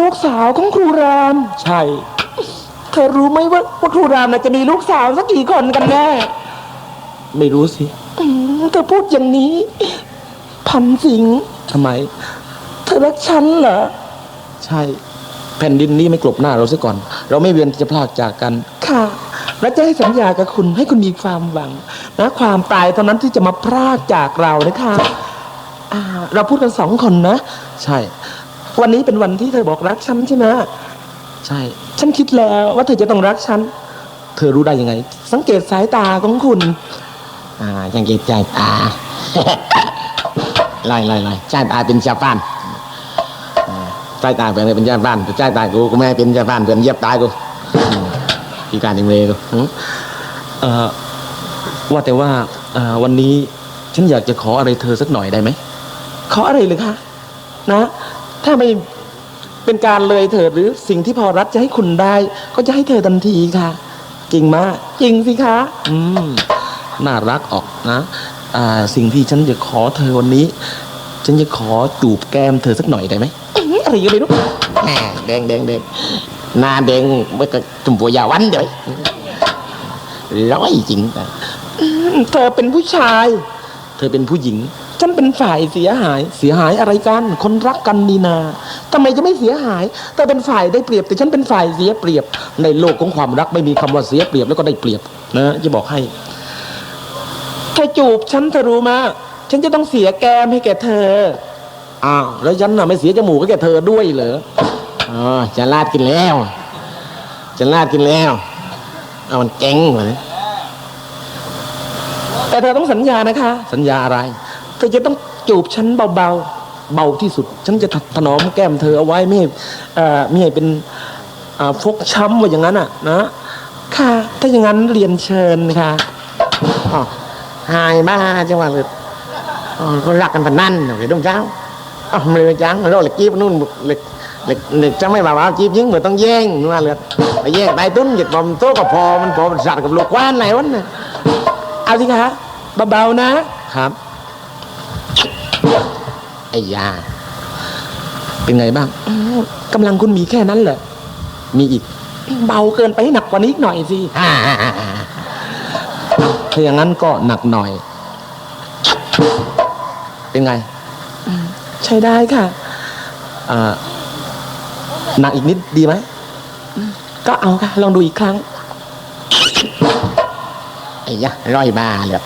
ลูกสาวของครูราม ใช่ เธอรู้ไหมว่าว่าครูรามน่ะจะมีลูกสาวสักกี่คนกันแน่ไม่รู้สิอืมเธอพูดอย่างนี้ พันสิงห์ทำไม เธอรักฉันเหรอ ใช่ แผ่นดินนี้ไม่กลบหน้าเราซะก่อน เราไม่เวียนที่จะพลากจากกัน ค่ะ และจะให้สัญญากับคุณให้คุณมีความหวังนะความตายเท่านั้นที่จะมาพรากจากเรานะคะอ่าเราพูดกันสองคนนะ ใช่ วันนี้เป็นวันที่เธอบอกรักฉันใช่ไหมใช่ ฉันคิดแล้วว่าเธอจะต้องรักฉัน เธอรู้ได้ยังไง สังเกตสายตาของคุณ อ่ายังกินใจตาลอยลอยลอยใจตาเป็นชาวบ้านอ่าใจตาเป็นอะไรเป็นชาวบ้านแต่ใจตากูกูไม่ให้เป็นชาวบ้านเป็นเหยียบตายกูอืมพิการยังเลยกูหือเอ่อว่าแต่ว่าเอ่อวันนี้ฉันอยากจะขออะไรเธอสักหน่อยได้ไหมขออะไรเลยคะนะ ถ้าไม่เป็นการเลยเถิดหรือสิ่งที่พอรัฐจะให้คุณได้ ก็จะให้เธอทันทีค่ะ จริงมาก จริงสิคะอืมน่ารักออกนะอ่าสิ่งที่ฉันจะขอเธอวันนี้ ฉันจะขอจูบแก้มเธอสักหน่อยได้ไหมอื้อหืออะไรก็ไม่รู้แหม่แดงแดงแดงหน้าแดงไม่ก็จุ่มปัวยาวันเดี๋ยวร้อยจริงแต่อื้อเธอเป็นผู้ชาย เธอเป็นผู้หญิง ฉันเป็นฝ่ายเสียหาย เสียหายอะไรกัน คนรักกันนีนาทำไมจะไม่เสียหายเธอเป็นฝ่ายได้เปรียบ แต่ฉันเป็นฝ่ายเสียเปรียบ ในโลกของความรักไม่มีคำว่าเสียเปรียบแล้วก็ได้เปรียบนะจะบอกให้เธอจูบฉันเธอรู้มาฉันจะต้องเสียแก้มให้แกเธออ้าวแล้วฉันน่ะไม่เสียจมูกให้แกเธอด้วยเหรออ๋อจะลาดกินแล้วจะลาดกินแล้วเอามันเก่งเหมือนแต่เธอต้องสัญญานะคะ สัญญาอะไร อจะต้องจูบฉันเบาเบาที่สุด ฉันจะถนอมแก้มเธอเอาไว้ไม่ให้เอ่อไม่ให้เป็นอ่าฟกช้ำว่าอย่างนั้นอะนะๆค่ะ ถ้าอย่างนั้นเรียนเชิญค่ะอ๋อหายบ้าจังหวะเลยอ๋อก็รักกันพนันเดี๋ยวต้องเช้าอ๋อไม่เลยจังเราเลยจีบนู่นเลยเลยเลยจะไม่มาว่าจีบยิงเหมือนต้องแย่งนู่นว่าเลยไปแย่งไปตุ้นหยุดบอมโตกับพอมันพอมันสัตว์กับลูกควานไหนวะเนี่ยเอาสิคะเบาๆนะครับ ไอ้ยา เป็นไงบ้างอืมกำลังคุณมีแค่นั้นเหรอมีอีก เบาเกินไปให้หนักกว่านี้อีกหน่อยสิฮ่าถ้าอย่างนั้นก็หนักหน่อย เป็นไง ใช้ได้ค่ะอ่าหนักอีกนิดดีไหม ก็เอาค่ะ ลองดูอีกครั้ง ไอ้ยาร้อยบ้าเลย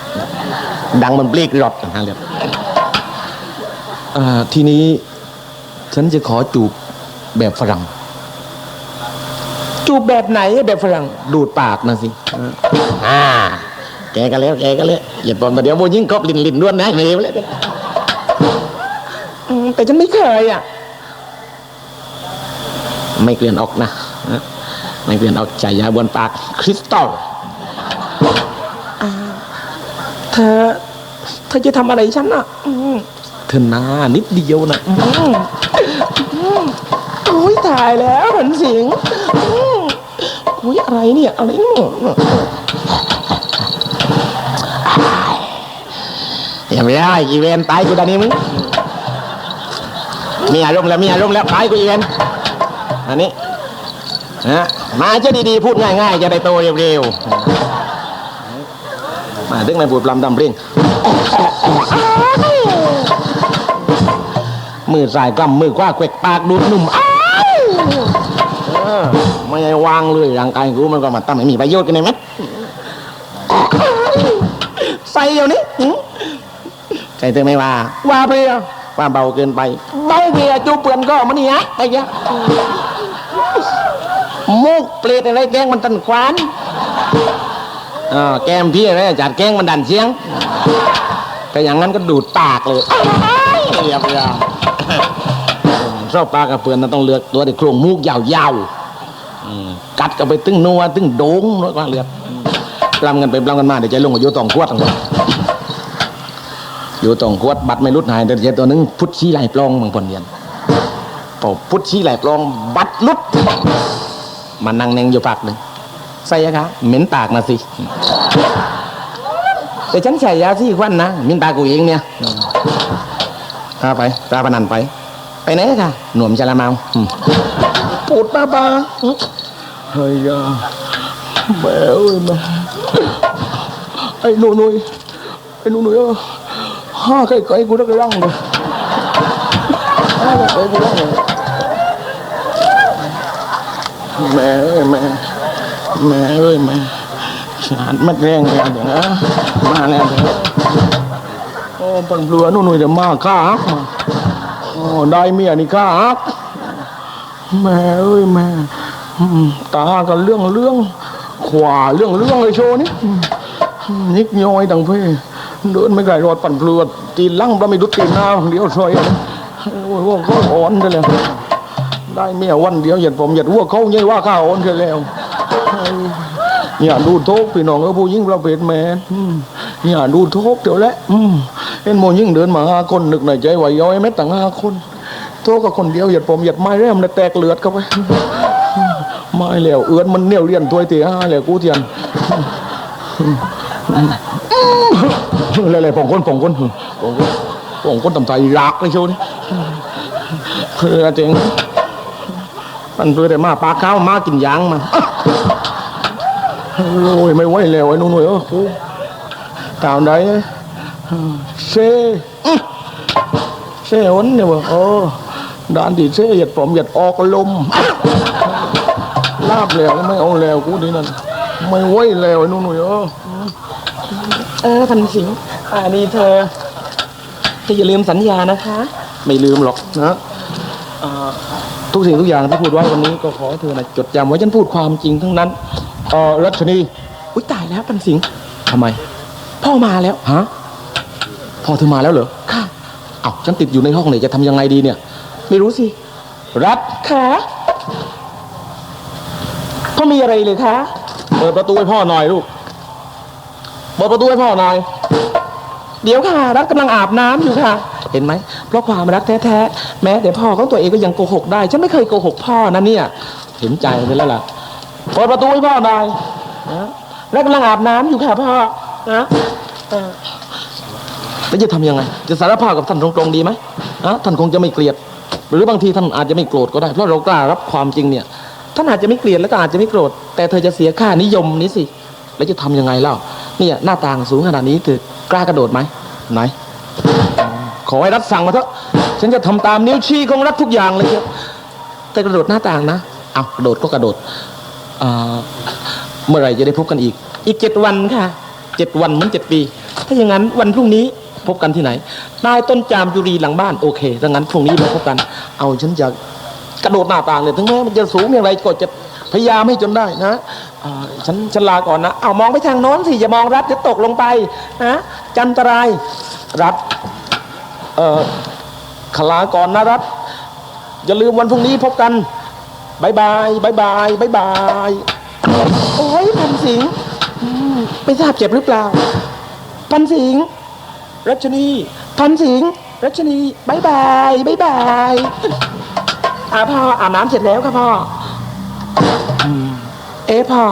ดังมันปลีกรถนะเลยอ่า ทีนี้ฉันจะขอจูบแบบฝรั่ง จูบแบบไหนแบบฝรั่งดูดปากนะสิอ่าแกก็แล้วแกก็แล้วอย่าปนมาเดี๋ยวโมยิงครบลินลินด้วนนะเลยเลยอืมแต่ฉันไม่เคยอะ ไม่เกลียนออกนะนะไม่เกลียนออกใจยาบนปากคริสตัลเธอ เธอจะทำอะไรฉันอะอืม เธอหน้านิดเดียวนะอืมอืมโอ้ยตายแล้วหันสิงอืมโอ้ยอะไรเนี่ยอะไรเนี่ยอย่าไม่ได้อีเวนตายกูตอนนี้มึงมีอารมณ์แล้วมีอารมณ์แล้วตายกูอีเวนอันนี้นะมาจะดีๆพูดง่ายๆจะได้โตเร็วมาดึงในบูดลำดำเร่งๆ มือซ้ายกำมือขวาเกวกปากดูดนุ่มอ้าวเออไม่ให้วางเลยร่างกายกูมันก็มาตั้งไม่มีประโยชน์กันเลยไหมใส่เดี๋ยวนี้หืมใจเธอไม่ว่าว่าไปอะว่าเบาเกินไปเบาเบียจูบเปื่อนก็มันนี่ฮะไอ้เงี้ยมุกเปรตอะไรแกล้งมันตันควานอ่าแก้มพี่อะไรจัดแกล้งมันดันเสียงแต่อย่างนั้นก็ดูดปากเลย เรียบร้อยชอบปลากระเปือนนะต้องเลือกตัวที่โครงมูกยาวๆกัดกันไปตึ้งนัวตึ้งโด่งน้อยกว่าเลือดปล้ำกันไปปล้ำกันมาเดี๋ยวใจลงกับโยตองขวดทั้งหมดโยตองขวดบัตรไม่รุดหายแต่เดี๋ยวตัวหนึงพุทธชี้ไหลปลองบางคนเรียนพอพุทธชี้ไหลปลองบัตรลุดมานั่งเน่งอยู่ปากหนึ่งใส่ยะคะเหม็นปากนะสิแต่ฉันใส่ยาที่ควันนะเหม็นปากกูเองเนี่ย พาไปตาพนันไป ไปไหนค่ะหน่วมชะละเมาปูดป้าป้าเฮ้ยแม่เอ้ยแม่ไอ้หนูหนุ่ยไอ้หนูหนุ่ยเออห้าไก่ไก่กูนักร่างเลยห้าไก่ไก่กูร่างเลยแม่เอ้ยแม่แม่เอ้ยแม่ชาดมัดแรงเลยเดี๋ยวนะมาแล้วเดี๋ยวโอ้ ปันเปลือนูหนุ่ยเดี๋ยวมาข้าฮักมาอได้เมียนี่ข้าฮักแม่เอ้ยแม่ตากันเรื่องเรื่อง ขวาเรื่องเรื่องเลยโชว์นี่นิกย้อยดังเพ่เดินไม่ไกลรอดปั่นเปลือตีนลั่งประไม่ดุตีนหน้าเลี้ยวซอยโอ้ยว่าเขาอ่อนกันแล้วได้เมียวันเดียวเหยียดผมเหยียดวัวเขาเนี่ยว่าข้าอ่อนกันแล้วอย่าดูโทษพี่น้องเออผู้ยิ่งประเภทแม่อย่าดูโทษเดี๋ยวแหละ ห็นโมยิ่งเดินมาห้าคนนึกในใจว่าย้อยแม้ต่างห้าคนโทษกับคนเดียวเหยียดผมเหยียดไม้แล้วมันแตกเลือดเข้าไปไม่แล้วเอื้อนมันเหนียวเลียนถ้วยตีห้าแล้วกูเทียนอะไรๆผงคนผงคนผงคนผงคนตำไทยรักเลยโชว์นี่เพื่อเจงมันเพื่อแต่มาปลาข้าวมากินยางมาโอ้ยไม่ไหวแล้วไอ้นุ่นเออตามไหน เซ่เซ่วันเนี่ยบอกเออด้านที่เซ่เหยียดผมเหยียดออกลมลาบแล้วไม่เอาแล้วกูนี่นั่นไม่ไหวแล้วไอ้หนุ่นเออเออพันสิงห์อ่านี่เธอเธออย่าลืมสัญญานะคะ ไม่ลืมหรอกนะอ่าทุกสิ่งทุกอย่างที่พูดไว้วันนี้ก็ขอให้เธอนะจดจำไว้ฉันพูดความจริงทั้งนั้นเออรัชนีอุ้ยตายแล้วพันสิงห์ทำไม พ่อมาแล้วฮะ พ่อเธอมาแล้วเหรอค่ะเอ้าฉันติดอยู่ในห้องเนี่ยจะทำยังไงดีเนี่ย ไม่รู้สิ รัฐค่ะพ่อมีอะไรเลยคะเปิดประตูให้พ่อหน่อยลูกเปิดประตูให้พ่อหน่อย เดี๋ยวค่ะ รักกำลังอาบน้ำอยู่ค่ะ เห็นไหม เพราะความรักแท้ๆ แม้แต่พ่อของตัวเองก็ยังโกหกได้ ฉันไม่เคยโกหกพ่อนะเนี่ย เห็นใจไปแล้วล่ะ เปิดประตูให้พ่อหน่อยรักกำลังอาบน้ำอยู่ค่ะพ่อนะเออ แล้วจะทำยังไง จะสารภาพกับท่านตรงๆดีไหมอะท่านคงจะไม่เกลียด หรือบางทีท่านอาจจะไม่โกรธก็ได้ เพราะเรากล้ารับความจริงเนี่ย ท่านอาจจะไม่เกลียดแล้วก็อาจจะไม่โกรธ แต่เธอจะเสียค่านิยมนี้สิ แล้วจะทำยังไงเล่า เนี่ยหน้าต่างสูงขนาดนี้คือกล้ากระโดดไหมไหน ขอให้รัฐสั่งมาเถอะ ฉันจะทำตามนิ้วชี้ของรัฐทุกอย่างเลยเชียวแต่กระโดดหน้าต่างนะ เอากระโดดก็กระโดดเมื่อไหร่จะได้พบกันอีก อีกเจ็ดวันค่ะเจ็ดวันเหมือนเจ็ดปี ถ้าอย่างนั้นวันพรุ่งนี้ พบกันที่ไหนใต้ต้นจามจุรีหลังบ้านโอเคถ้างั้นพรุ่งนี้มาพบกัน เอาฉันจะกระโดดหน้าต่างเลยถึงแม้มันจะสูงอย่างไรก็จะพยายามให้จนได้นะฉันฉันลาก่อนนะเอามองไปทางโน้นสิอย่ามองรัดจะตกลงไปนะจันตรายรัฐเอ่อขลาก่อนนะรัฐอย่าลืมวันพรุ่งนี้พบกันบายบายบายบายบายบายโอ้ยพันสิงไม่ทราบเจ็บหรือเปล่า พันสิง์ รัชนีพันสิงห์รัชนีบายบายบายบายอาพ่ออาบน้ำเสร็จแล้วค่ะพ่ออืมเอ๊ะพ่อ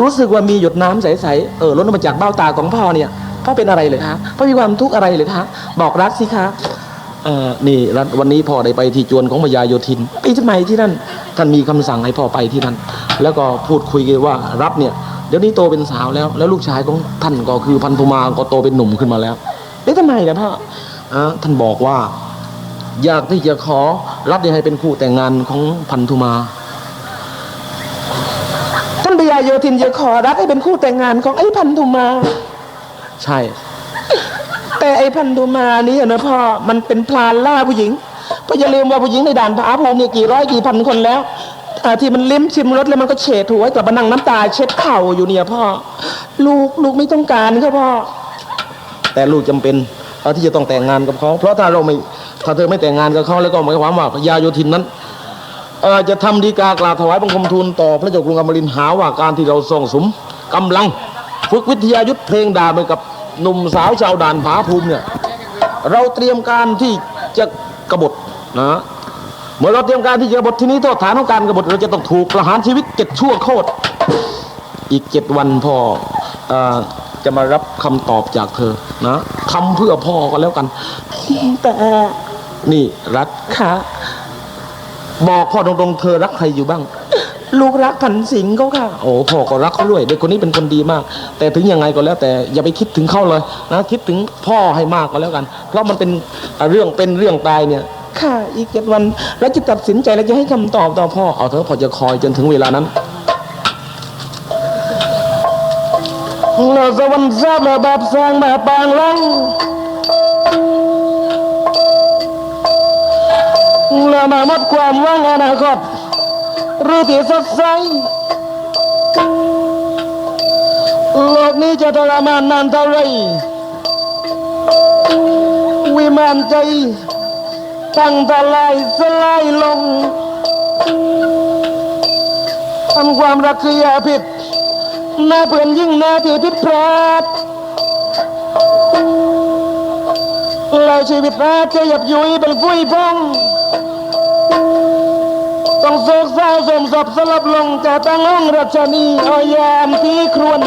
รู้สึกว่ามีหยดน้ำใสๆเออล้นออกมาจากเบ้าตาของพ่อเนี่ยพ่อเป็นอะไรเลยคะพ่อมีความทุกข์อะไรเลยคะบอกรักสิคะเอ่อนี่รัฐวันนี้พ่อได้ไปที่จวนของพญาโยธินไปทำไมที่นั่นท่านมีคำสั่งให้พ่อไปที่นั่นแล้วก็พูดคุยกันว่ารับเนี่ย เดี๋ยวนี้โตเป็นสาวแล้ว แล้วลูกชายของท่านก็คือพันธุมาก็โตเป็นหนุ่มขึ้นมาแล้วเอ๊ะทำไมนะพ่ออะท่านบอกว่า อยากที่จะขอรับเนี่ยให้เป็นคู่แต่งงานของพันธุมาท่านพญาโยธินจะขอรักให้เป็นคู่แต่งงานของไอ้พันธุมา ใช่ แต่ไอ้พันธุมานี่นะพ่อมันเป็นพลานล่าผู้หญิงเพราะอย่าลืมว่าผู้หญิงในด่านพระภูมิเนี่ยกี่ร้อยกี่พันคนแล้ว อ่าที่มันลิ้มชิมรสแล้วมันก็เฉดหัวกลับมานั่งน้ำตาเช็ดเข่าอยู่เนี่ยพ่อ ลูกลูกไม่ต้องการครับพ่อ แต่ลูกจำเป็นเอ่อที่จะต้องแต่งงานกับเขา เพราะถ้าเราไม่ถ้าเธอไม่แต่งงานกับเขาแล้วก็หมายความว่าพญาโยธินนั้นเอ่อจะทำดีกากราบถวายบังคมทูลต่อพระเจ้ากรุงอมรินทร์หาว่าการที่เราส่งสมกำลังฝึกวิทยายุทธเพลงด่าไปกับหนุ่มสาวชาวด่านผาภูมิเนี่ย เราเตรียมการที่จะกบฏนะ เมื่อเราเตรียมการที่จะกบฏที่นี้โทษฐานของการกบฏเราจะต้องถูกประหารชีวิตเจ็ดชั่วโคตรอีกเจ็ดวันพ่อเออจะมารับคำตอบจากเธอนะทำเพื่อพ่อก็แล้วกัน แต่นี่รัฐค่ะบอกพ่อตรงๆเธอรักใครอยู่บ้าง ลูกรักผันสิงเขาค่ะ โอ้พ่อก็รักเขาด้วยเด็กคนนี้เป็นคนดีมาก แต่ถึงยังไงก็แล้วแต่อย่าไปคิดถึงเขาเลยนะคิดถึงพ่อให้มากก็แล้วกัน เพราะมันเป็นเรื่องเป็นเรื่องตายเนี่ย ค่ะ อีกเจ็ดวัน แล้วจะตัดสินใจแล้วจะให้คำตอบต่อพ่อ เอาเถอะพ่อจะคอยจนถึงเวลานั้น เราสวรรค์ทราบมาแบบสร้างมาปางลังเรามาหมดความว่างอนาคตรือที่สดใสโลกนี้จะทรมานนานเท่าไรวิมานใจ ตั้งทลายสลายลงทำความรักคือยาพิษหน้าเพื่อนยิ่งหน้าที่พิษพลาดแล้วชีวิตอาจจะหยับยุยเป็นฟุ้ยพองต้องโศกเศร้าสมศพสลับลงแต่ตั้งห้องรัชนีเอายามที่ครวน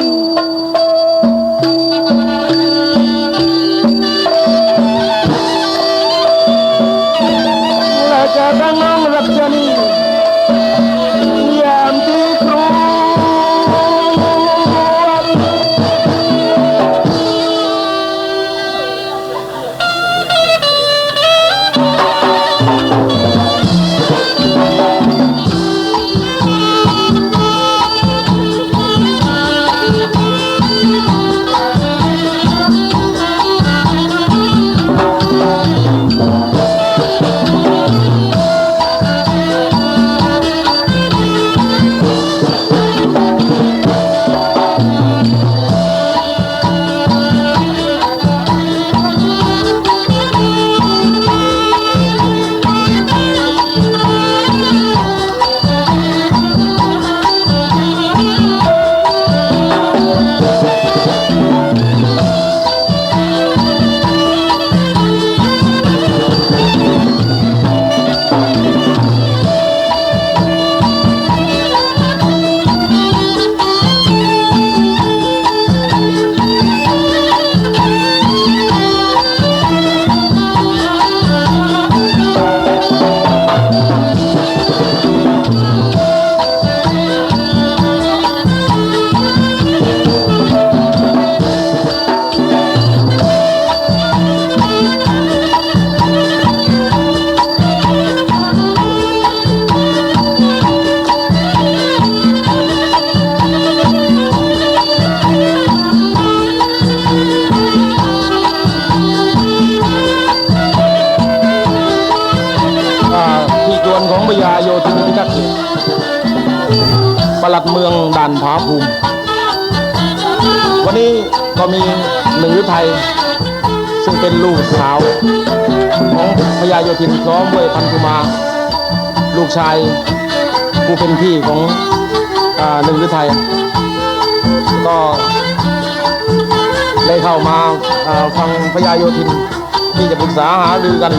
แล ภูมิ วันนี้ก็มีหนึ่งฤทัยซึ่งเป็นลูกสาว ของพญาโยธินพร้อมด้วยพันธุมา ลูกชายผู้เป็นพี่ของอหนึ่งฤทัยก็ได้เข้ามาฟังพญาโยธินที่จะปรึกษาหารือกัน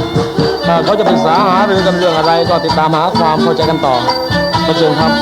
เขาจะปรึกษาหารือกันเรื่องอะไรก็ติดตามหาความเข้าใจกันต่อขอเชิญครับ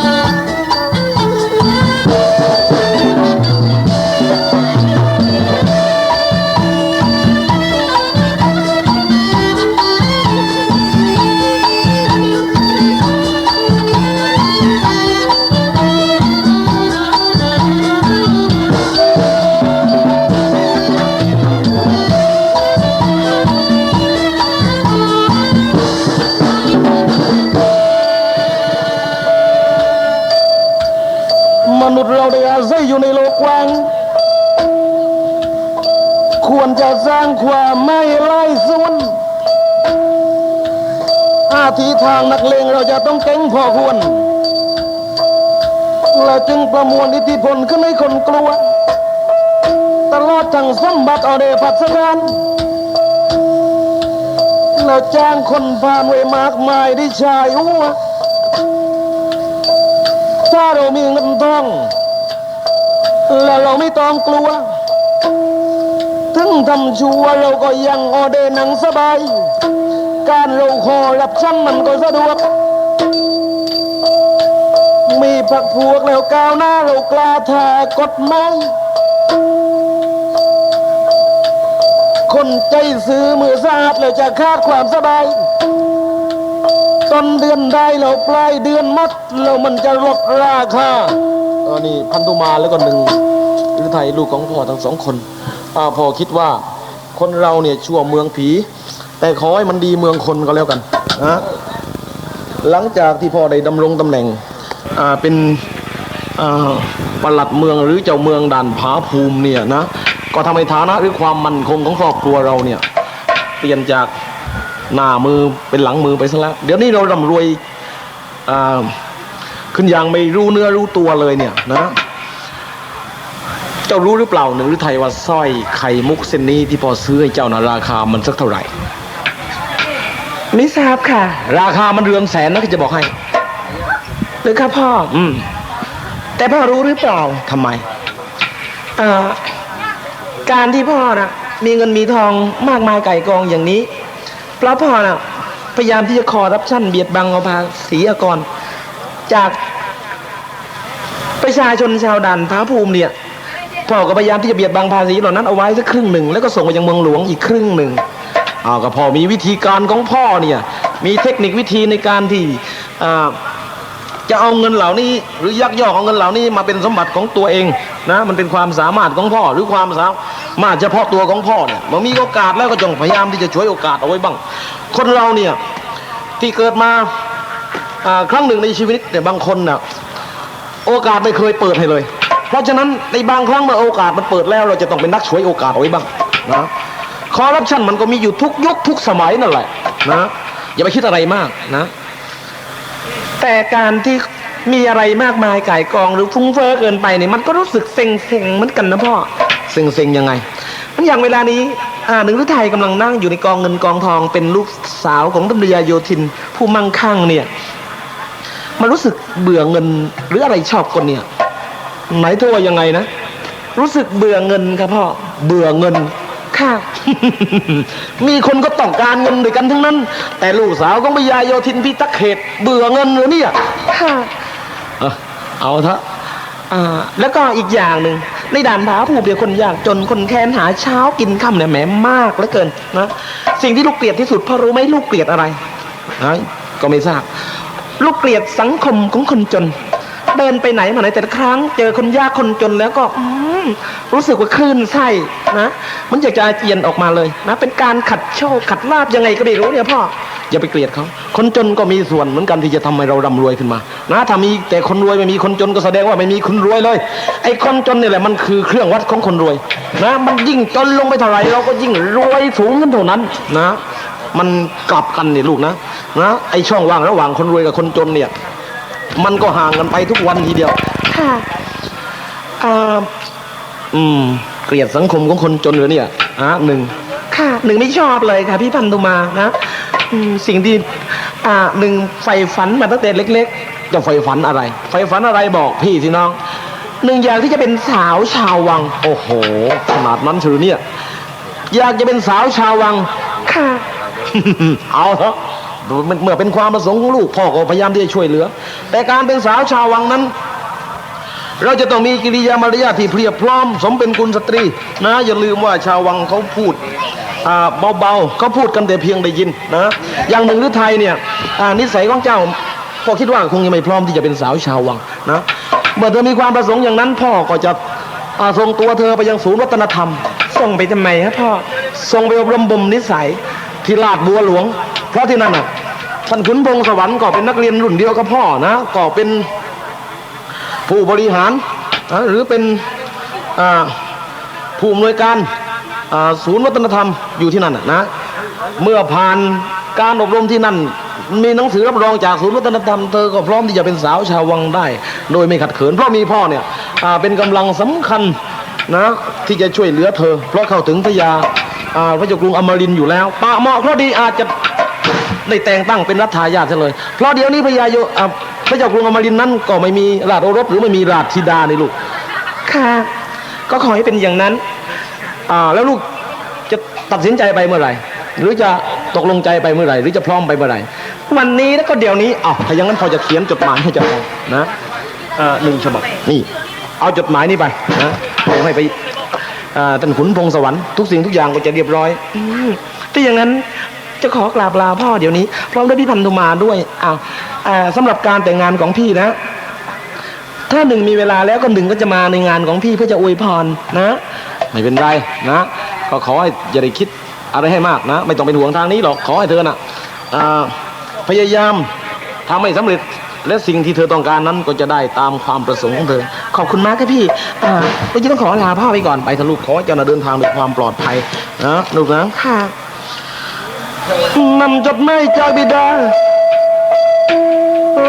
ทีทางนักเลงเราจะต้องเก่งพอควรและจึงประมวลอิทธิพลขึ้นให้คนกลัว ตลอดทั้งสมบัติเอาเดพัสการแล้วจ้างคนผ่านไว้มากมายที่ชายหัวถ้าเรามีเงินทองและเราไม่ต้องกลัว ถึงทำชัวเราก็ยังออเดนังสบาย การเราขอรับชั้นมันก็สะดวก มีผักพวกแล้วก้าวหน้าเรากล้าถ่ากฎหมายคนใจซื้อมือสะอาดแล้วจะคาดความสบาย ต้นเดือนได้แล้วปลายเดือนมัดแล้วมันจะลดราคาเออนี่พันธุมาแล้วก็หนึ่งฤทัยลูกของพ่อทั้งสองคนอพ่อคิดว่าคนเราเนี่ยชั่วเมืองผี แต่ขอให้มันดีเมืองคนก็แล้วกันนะหลังจากที่พ่อได้ดำรงตำแหน่งอ่าเป็นอ่าปลัดเมืองหรือเจ้าเมืองด่านผาภูมิเนี่ยนะก็ทำให้ฐานะหรือความมั่นคงของครอบครัวเราเนี่ยเปลี่ยนจากหน้ามือเป็นหลังมือไปซะแล้ว เดี๋ยวนี้เราร่ำรวยอ่าขึ้นอย่างไม่รู้เนื้อรู้ตัวเลยเนี่ยนะเจ้ารู้หรือเปล่าหนึ่งหรือไทยว่าสร้อยไข่มุกเส้นนี้ที่พอซื้อให้เจ้านะราคามันสักเท่าไหร่ ไม่ทราบค่ะ ราคามันเรือนแสนนะก็จะบอกให้ หรือค่ะพ่อ อืม แต่พ่อรู้หรือเปล่าทำไม เอ่อการที่พ่อน่ะมีเงินมีทองมากมายไก่กองอย่างนี้ เพราะพ่อน่ะพยายามที่จะคอรับชั่นเบียดบังเอาภาษีอากร จากประชาชนชาวด่านพระภูมิเนี่ยพ่อก็พยายามที่จะเบียดบังภาษีเหล่านั้นเอาไว้สักครึ่งหนึ่งแล้วก็ส่งไปยังเมืองหลวงอีกครึ่งหนึ่ง อ้าวก็พ่อมีวิธีการของพ่อเนี่ยมีเทคนิควิธีในการที่จะเอาเงินเหล่านี้ หรือยักยอกเอาเงินเหล่านี้มาเป็นสมบัติของตัวเองนะมันเป็นความสามารถของพ่อหรือความสามารถเฉพาะตัวของพ่อเนี่ยมันมีโอกาสแล้วก็จงพยายามที่จะช่วยโอกาสเอาไว้บ้าง คนเราเนี่ยที่เกิดมาครั้งหนึ่งในชีวิตเนี่ยบางคนน่ะโอกาสไม่เคยเปิดให้เลย เพราะฉะนั้นในบางครั้งเมื่อโอกาสมันเปิดแล้ว เราจะต้องเป็นนักช่วยโอกาสเอาไว้บ้างนะ คอร์รัปชันมันก็มีอยู่ทุกยุคทุกสมัยนั่นแหละนะอย่าไปคิดอะไรมากนะ แต่การที่มีอะไรมากมายไก่กองหรือฟุ้งเฟ้อเกินไปเนี่ยมันก็รู้สึกเซ็งเซ็งๆเหมือนกันนะพ่อเซ็งเซ็งยังไง มันอย่างเวลานี้อ่าหนึ่งฤทัยกำลังนั่งอยู่ในกองเงินกองทองเป็นลูกสาวของตำรวจโยธิน ผู้มั่งคั่งเนี่ยมันรู้สึกเบื่อเงินหรืออะไรชอบคนเนี่ยไหนเธอว่ายังไงนะ รู้สึกเบื่อเงินครับพ่อเบื่อเงิน ค่ะ มีคนก็ต้องการเงินด้วยกันทั้งนั้น แต่ลูกสาวของพญาโยธินพิทักษ์เขตเบื่อเงินเหรือเนี่ยค่ะเออเอาเถอะอ่าแล้วก็อีกอย่างหนึ่งในด่านผาภูมิเดียวคนยากจนคนแค้นหาเช้ากินค่ำเนี่ยแหมมากเหลือเกินนะสิ่งที่ลูกเกลียดที่สุดพ่อรู้ไหมลูกเกลียดอะไรนะก็ไม่ทราบ ลูกเกลียดสังคมของคนจน เดินไปไหนมาไหนแต่ละครั้ง เจอคนยากคนจนแล้วก็อืมรู้สึกว่าคลื่นไส้นะมันอยากจะอาเจียนออกมาเลยนะเป็นการขัดโชคขัดลาบยังไงก็ไม่รู้เนี่ยพ่ออย่าไปเกลียดเขาคนจนก็มีส่วนเหมือนกันที่จะทำให้เราร่ำรวยขึ้นมา นะถ้ามีแต่คนรวยไม่มีคนจนก็แสดงว่าไม่มีคนรวยเลย ไอ้คนจนเนี่ยแหละมันคือเครื่องวัดของคนรวย นะ มันยิ่งจนลงไปเท่าไหร่เราก็ยิ่งรวยสูงขึ้นเท่านั้นนะ มันกลับกันนี่ลูกนะนะไอ้ช่องว่างระหว่างคนรวยกับคนจนเนี่ย มันก็ห่างกันไปทุกวันทีเดียว ค่ะอ่าอืม เกลียดสังคมของคนจนเหรือเนี่ยอะหนึ่ง ค่ะหนึ่งไม่ชอบเลยค่ะพี่พันธุมานะอืมสิ่งที่อ่าหนึ่งใฝ่ฝันมาตั้งแต่เล็กจะใฝ่ฝันอะไรใฝ่ฝันอะไรบอกพี่สิน้องๆหนึ่งอยากที่จะเป็นสาวชาววัง โอ้โหขนาดนั้นเฉรือเนี่ย อยากจะเป็นสาวชาววัง ค่ะ เอาเถอะ เมื่อเป็นความประสงค์ของลูกพ่อก็พยายามที่จะช่วยเหลือ แต่การเป็นสาวชาววังนั้น เราจะต้องมีกิริยามารยาทที่เพรียบพร้อม สมเป็นกุลสตรีนะอย่าลืมว่าชาววังเขาพูดอ่าเบาๆเขาพูดกันแต่เพียงได้ยินนะอย่างหนึ่งหรือไทยเนี่ยอ่านิสัยของเจ้าพ่อคิดว่าคงยังไม่พร้อมที่จะเป็นสาวชาววังนะเมื่อเธอมีความประสงค์อย่างนั้นพ่อก็จะอ่าส่งตัวเธอไปยังศูนย์วัฒนธรรม ส่งไปทำไมครับพ่อทรงไปอบรมบ่มนิสัยที่ลาดบัวหลวง เพราะที่นั่นน่ะท่านขุนพงศวรรค์ก็เป็นนักเรียนรุ่นเดียวกับพ่อนะก็เป็นผู้บริหารนะหรือเป็นผู้อำนวยการศูนย์วัฒนธรรมอยู่ที่นั่นนะเมื่อผ่านการอบรมที่นั่น มีหนังสือรับรองจากศูนย์วัฒนธรรมเธอก็พร้อมที่จะเป็นสาวชาววังได้ โดยไม่ขัดเขิน เพราะมีพ่อเนี่ยเป็นกำลังสำคัญนะที่จะช่วยเหลือเธอ เพราะเข้าถึงพญาอ่าพระเจ้ากรุงอมรินอยู่แล้วปะเหมาะเพราะดีอาจจะ ได้แต่งตั้งเป็นรัฐทายาทซะเลย เพราะเดี๋ยวนี้พญาโยอ่าพระเจ้ากรุงอมรินทร์นั้นก็ไม่มีราชโอรสหรือไม่มีราชธิดาในลูก ค่ะ ก็ขอให้เป็นอย่างนั้นอ่าแล้วลูกจะตัดสินใจไปเมื่อไหร่ หรือจะตกลงใจไปเมื่อไหร่ หรือจะพร้อมไปเมื่อไหร่ วันนี้แล้วก็เดี๋ยวนี้อ้าวถ้าอย่างนั้นพอจะเขียนจดหมายให้เจ้าของนะเอ่อหนึ่งฉบับนี่ เอาจดหมายนี้ไปนะเอาให้ไปอ่าท่านขุนพงศวรรค์ทุกสิ่งทุกอย่างก็จะเรียบร้อยอืมถ้าอย่างนั้น จะขอกราบลาพ่อเดี๋ยวนี้ พร้อมด้วยพี่พันธุมาด้วยอ้าวสำหรับการแต่งงานของพี่นะ ถ้าหนึ่งมีเวลาแล้วก็หนึ่งก็จะมาในงานของพี่เพื่อจะอวยพรนะ ไม่เป็นไรนะ ก็ขอให้อย่าได้คิดอะไรให้มากนะ ไม่ต้องเป็นห่วงทางนี้หรอกขอให้เธอน่ะอ่าพยายามทำให้สำเร็จและสิ่งที่เธอต้องการนั้นก็จะได้ตามความประสงค์ของเธอ ขอบคุณมากครับพี่อ่าวันนี้ต้องขอลาพ่อไปก่อนไปทะลุขอให้เจ้าน่ะเดินทางด้วยความปลอดภัยนะลูกนะค่ะ นำจดหมายจากบิดา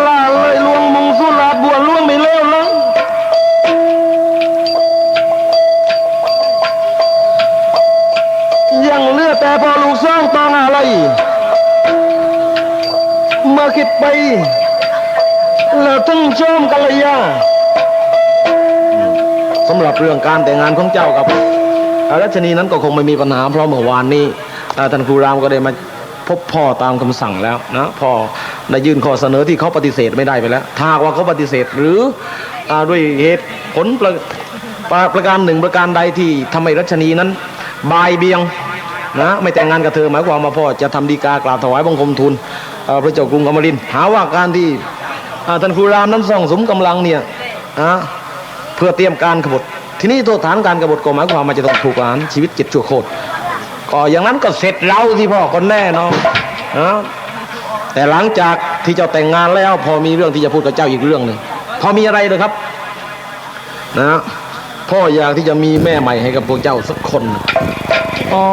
ลาเลยลวงมุงสุราบัวล่วงไม่เล้วแล้วยังเลือแต่พอลูกสร้างตองอะไร เมื่อคิดไป แล้วถึงชมกัลยาสำหรับเรื่องการแต่งงานของเจ้ากับรัชนีนั้นก็คงไม่มีปัญหาเพราะเมื่อวานนี้ท่านครูรามก็ได้มา พบพ่อตามคำสั่งแล้วนะพ่อได้ยื่นข้อเสนอที่เขาปฏิเสธไม่ได้ไปแล้ว ถ้าหากว่าเขาปฏิเสธหรืออด้วยเหตุผลประประประการหนึ่งประการใดที่ทำให้รัชนีนั้นบายเบียงนะไม่แต่งงานกับเธอหมายความว่าพ่อจะทำดีกากราบถวายบังคมทูลพระเจ้ากรุงอมรินท์หาว่าการที่ท่านครูรามนั้นส่องสมกำลังเนี่ยนะเพื่อเตรียมการกบฏทีนี้โทษฐานการกบฏก็หมายความว่าจะต้องถูกประหารชีวิตเจ็ดชั่วโคตร ก็อย่างนั้นก็เสร็จเราที่พ่อคนแน่นอนนะแต่หลังจากที่เจ้าแต่งงานแล้ว พอมีเรื่องที่จะพูดกับเจ้าอีกเรื่องหนึ่งพอมีอะไรเลยครับ นะพ่ออยากที่จะมีแม่ใหม่ให้กับพวกเจ้าสักคนอ๋อ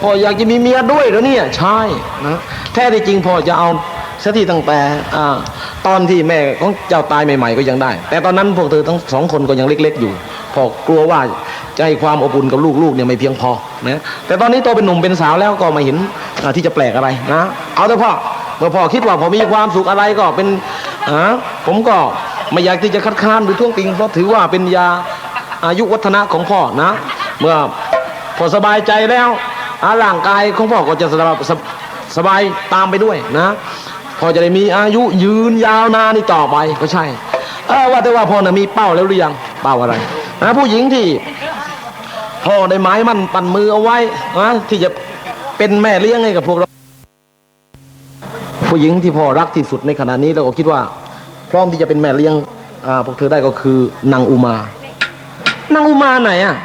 พ่ออยากจะมีเมียด้วยเหรอเนี่ยใช่นะแท้ที่จริงพ่อจะเอาเสียทีตั้งแต่อ่าตอนที่แม่ของเจ้าตายใหม่ ๆ ก็ยังได้ แต่ตอนนั้นพวกเธอทั้งสองคนก็ยังเล็ก ๆ อยู่พ่อกลัวว่า จะให้ความอบอุ่นกับลูกๆเนี่ยไม่เพียงพอนะแต่ตอนนี้โตเป็นหนุ่มเป็นสาวแล้วก็ไม่เห็นที่จะแปลกอะไรนะเอาเถอะพ่อเมื่อพ่อคิดว่าพอมีความสุขอะไรก็เป็นอ่าผมก็ไม่อยากที่จะคัดค้านหรือท่วงติงเพราะถือว่าเป็นยาอายุวัฒนะของพ่อนะ เมื่อพอสบายใจแล้วอาร่างกายของพ่อก็จะสบายสบสบายตามไปด้วยนะพอจะได้มีอายุยืนยาวนานนี่ต่อไปก็ใช่เออว่าแต่ว่าพ่อน่ะมีเป้าแล้วหรือยังเป้าอะไรนะผู้หญิงที่ พ่อได้ไม้มันปั่นมือเอาไว้นะที่จะเป็นแม่เลี้ยงให้กับพวกเรา ผู้หญิงที่พ่อรักที่สุดในขณะนี้เราก็คิดว่า พร้อมที่จะเป็นแม่เลี้ยงพวกเธอได้ก็คือนางอุมานางอุมาไหนอะ